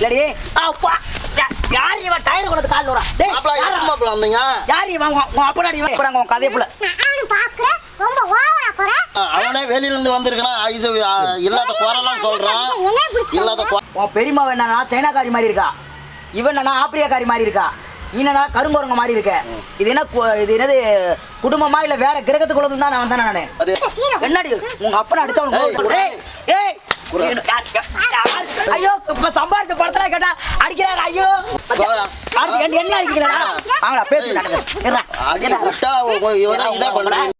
இல்லடி. அப்பா யா- யார் இவன் டயர் கொண்டு கால் வரா டேய் யாரா? வந்தீங்க? யார் இவன்? உன் உன் அப்பனாடி இவன் அப்புறம் உன் கதையை புள்ள நானும் பாக்குறேன் ரொம்ப ஓவரா போற. ஆ, அவனே வெளியில இருந்து வந்திருக்கான் இது இல்லாத குறைலாம் சொல்றான். இல்லாத உன் பெரியம்மா என்னன்னா சைனாக்காரி மாதிரி இருக்கா. இவன் என்னன்னா ஆப்பிரிக்காரி மாதிரி இருக்கா. என்னன்னா கருங்குரங்க மாதிரி இருக்க. இது என்ன இது என்னது குடும்பமா இல்ல வேற கிரகத்துக்குள்ள தான் நான் வந்தேன் நானு? என்னடி உங்க அப்பனை அடிச்சா உனக்கு ஏய், ஐயோ இப்ப சம்பாதிச்ச படத்துல கேட்டா அடிக்கிறாங்க ஐயோ. என்ன என்ன அடிக்கிறா வாங்கடா பேசு நடக்குது அடி விட்டா உ- இவனை இதா பண்றீங்க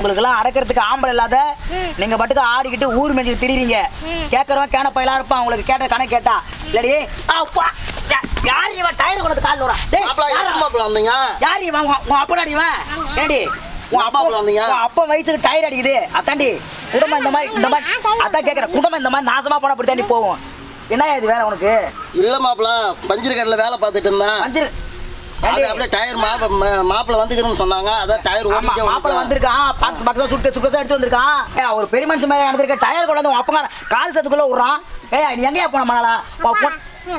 உங்களுக்கு எல்லாம் அடக்கிறதுக்கு ஆம்பளை இல்லாத நீங்க பாட்டுக்கு ஆடிக்கிட்டு ஊர் மேஞ்சிட்டு திரிறீங்க கேட்கறவன் கேன பயிலா இருப்பான் உங்களுக்கு கேட்ட கணக்கு கேட்டா. இல்லடி. அப்பா யார் இவன் டயர் கொண்டு கால் வரா யாரா? இவன்? உன் அப்பனாடி இவன்? ஏடி உன் அப்பா? உன் அப்பா வயசுக்கு டயர் அடிக்குது. அத்தாண்டி குடும்பம் இந்த மாதிரி இந்த மாதிரி அதான் கேட்கறேன் குடும்பம் இந்த மாதிரி நாசமா போனா அப்படி தாண்டி போவோம். என்ன இது வேலை உனக்கு? இல்ல மாப்பிள பஞ்சர் கடையில வேலை பார்த்துட்டு இருந்தேன். வஞ்சிரு அது அப்படியே டயர் மாப்ப மாப்பிள வந்துக்கிறேன்னு சொன்னாங்க. அதான் டயர் ஓடிட்டே மாப்பிளை வந்துருக்கான். பாக்ஸ் பாக்ஸா சுட்டு சுக்கஸா எடுத்து வந்திருக்கான். ஏய், ஒரு பெரிய மனுஷன் மாதிரி நடந்திருக்க. டயர் கொண்டு வந்து உன் அப்பங்க கால் சத்துக்குள்ள விடுறான். ஏய் நீ எங்கேயா போன மணலா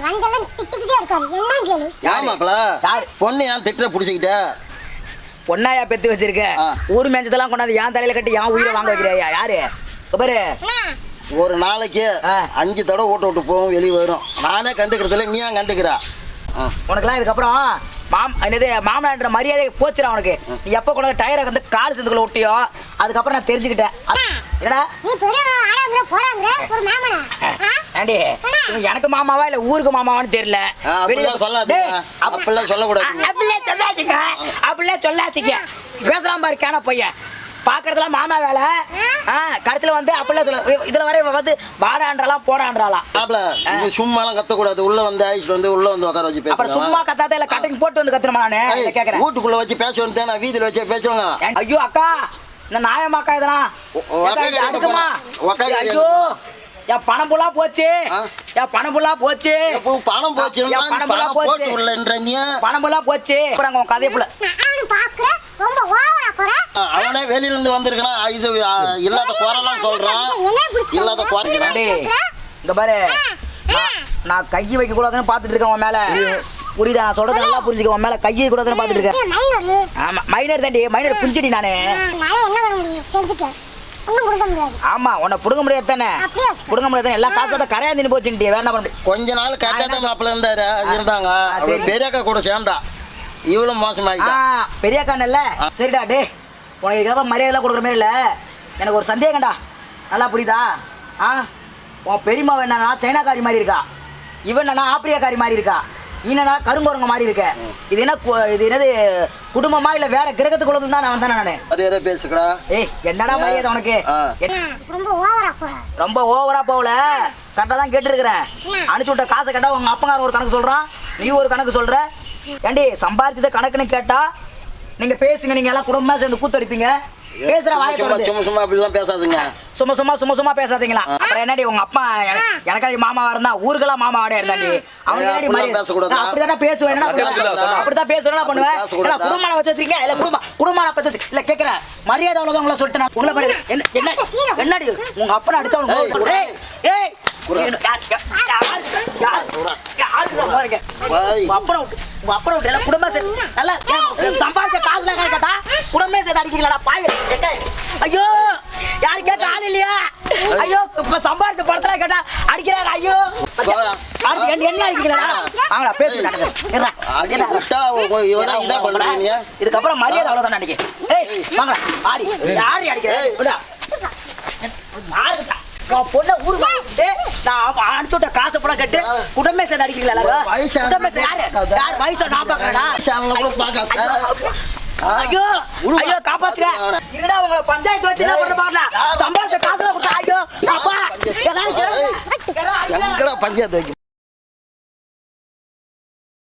வந்தெல்லாம் திட்டிக்கிட்டே இருக்காரு. என்ன கேளு. யார் மாப்பிள? யாரு? பொண்ணு ஏன் திட்ட புடிச்சுக்கிட்ட? பொண்ணாயா பெத்து வச்சிருக்க. ஊர் மேஞ்சதெல்லாம் கொண்டாந்து என் தலையில கட்டி என் உயிரை வாங்க வைக்கிறியா யாரு? பாரு. ஒரு நாளைக்கு ஆ. அஞ்சு தடவை ஓட்டு விட்டு போகும் வெளியே வரும் நானே கண்டுக்கிறதுல நீ ஏன் கண்டுக்கிறா? ஆ. உனக்கெல்லாம் இதுக்கப்புறம் மாம் என்னது மாமனான்ற மரியாதை போச்சுடா உனக்கு. நீ எப்போ கொண்டு டயரை வந்து கால் சத்துக்குள்ள ஒட்டியோ அதுக்கப்புறம் நான் தெரிஞ்சுக்கிட்டேன். என்னடா? நீ பெரிய ஆடாங்கிற போடாங்கிற ஒரு மாமனா? ஆ? ஆண்டி எனக்கு மாமாவா இல்ல ஊருக்கு மாமாவான்னு தெரியல. அப்படிலாம் சொல்லாதீங்க. அப்படிலாம் சொல்லாதீங்க. அப்படிலாம் சொல்லாதீங்க. பேசலாம் பாரு கேன பையன்? பாக்குறதுலாம் மாமா வேலை. ஆ? கடைசியில வந்து அப்படிலாம் சொல்ல இதுல வர இவன் வந்து வாடான்றாலாம் போடான்றாலாம் மாப்பிள நீ சும்மாலாம் கத்தக்கூடாது. உள்ள வந்து அழைச்சிட்டு வந்து உள்ள வந்து உட்கார வச்சு அப்புறம் சும்மா கத்தாத இல்ல கட்டிங் போட்டு வந்து கத்துறமா நானு? கேக்குறேன். வீட்டுக்குள்ள வச்சு பேச வேண்டியது நான் வீதியில வச்சு பேசுவாங்க. ஐயோ அக்கா இந்த நாயமாக்கா இதெல்லாம்? அடுக்குமா ஐயோ என் பணம் புல்லா போச்சு? என் பணம் புல்லா போச்சு. பணம் போச்சு? என் பணம் புல்லா போச்சு. பணம் புல்லா போச்சு. அப்புறம் உன் கதையை புள்ள ரொம்ப ஓவரா போற? அவனே வெளியில இருந்து வந்திருக்கான் இது ஆ, இல்லாத குறைலாம் சொல்றான். இல்லாத டேய், இங்க பாரு. நான்- கை வைக்க கூடாதுன்னு பாத்துட்டு இருக்கேன் உன் மேல. புரியுதா? நான் சொல்றது நல்லா புரிஞ்சுக்க உன் மேல கை வைக்க கூடாதுன்னு பாத்துட்டு இருக்கேன். மைனரு ஆமா மைனர் தாண்டி மைனர் புரிஞ்சுடி நானு. ஆமா உன்னை புடுங்க முடியாது தானே. புடுங்க முடியாது எல்லா காசோட கரையா தின்னு போச்சுன்ட்டு வேற என்ன பண்ண முடியும்? கொஞ்ச நாள் கரெக்டா தான் மாப்பிள்ள இருந்தாரு. இருந்தாங்க. சரி. பெரியக்கா கூட சேர்ந்தா. ஆ மோசமாயிட்டா. பெரிய கண்ணல்ல? சரிடா டே உனக்கு இதுக்கப்புறம் மரியாதை கொடுக்குற மாதிரி இல்ல. எனக்கு ஒரு சந்தேகம்டா. நல்லா புரியுதா? ஆ? உன் பெரியம்மா என்னன்னா சைனாக்காரி மாதிரி இருக்கா? இவன் என்னன்னா ஆப்பிரிக்காரி மாதிரி இருக்கா? என்னன்னா கருங்குரங்க மாதிரி இருக்க. இது என்ன இது என்னது குடும்பமா இல்ல வேற கிரகத்துக்குள்ள தான் நான் வந்தேன் நானு? அது எதை பேசுகிறா ஏய் என்னடா மரியாதை உனக்கு? ரொம்ப ஓவரா போற. ரொம்ப ஓவரா போகல. கரெக்டாக தான் கேட்டுருக்கிறேன். அனுப்பிச்சு விட்ட காசை கேட்டா உங்க அப்பங்காரன் ஒரு கணக்கு சொல்றான். நீ ஒரு கணக்கு சொல்ற. ஏண்டி சம்பாதிச்சத கணக்குன்னு கேட்டா நீங்க பேசுங்க நீங்க எல்லாம் குடும்பமா சேர்ந்து கூத்தடிப்பீங்க. பேசுற வாயை சும்மா. சும்மா சும்மா அப்படிலாம் பேசாதுங்க. சும்மா சும்மா சும்மா சும்மா பேசாதீங்களா? அப்புறம் என்னடி உங்க அப்பா எனக்காடி மாமாவா இருந்தா ஊருக்கெல்லாம் மாமாவாடே இருந்தாண்டி? அவங்க ஏய், என்னடி அப்படிலாம் மாதிரி? பேசக்கூடாதா? அப்படிதானே பேசுவேன்? அப்படிதான் பேசுவேன். என்ன பண்ணுவேன்? அப்படி பேசக்கூடாதா? இல்ல குடும்பம் வச்சு வச்சிருக்கீங்க? இல்ல குடும்பம் குடும்பம் பத்தி வச்சு இல்ல கேக்குறேன். மரியாதை அவ்வளவுதான் உங்களை சொல்லிட்டு நான் உங்களை என்ன என்னடி? உங்க அப்பனை அடிச்சா உனக்கு ஏய், குடும்பம் சேர்ந்து நல்லா சம்பாதிச்ச காசுல கேட்டா குடும்பமே சேர்ந்து அடிக்கிறீங்களா பாய். ஐயோ யாரு கேட்க ஆள் இல்லையா ஐயோ இப்ப சம்பாதிச்ச படத்துல கேட்டா அடிக்கிறாங்க ஐயோ. என்ன அடிக்கிறீங்களா இதா பண்றீங்க இதுக்கப்புறம் மரியாதை அவ்வளவுதான் அடிக்க ஏய் ஆடி. யாரு யாருக்குடா உன் பொண்ணை ஊருக்கு நான் காசை பூரா கட்டு குடும்பமே சேர்ந்து அடிக்கிறீங்களா சேர்ந்து யாரு? யார் வயசை நான்? ஐயோ. ஐயோ. இருடா உங்களை பஞ்சாயத்து வச்சு என்ன பண்ண பாக்கலாம் சம்பாதிச்ச காசுல கொடுத்தா ஐயோ அப்பா எல்லாரும் கேளுங்க. எல்லாரும் எங்கடா பஞ்சாயத்து வைக்க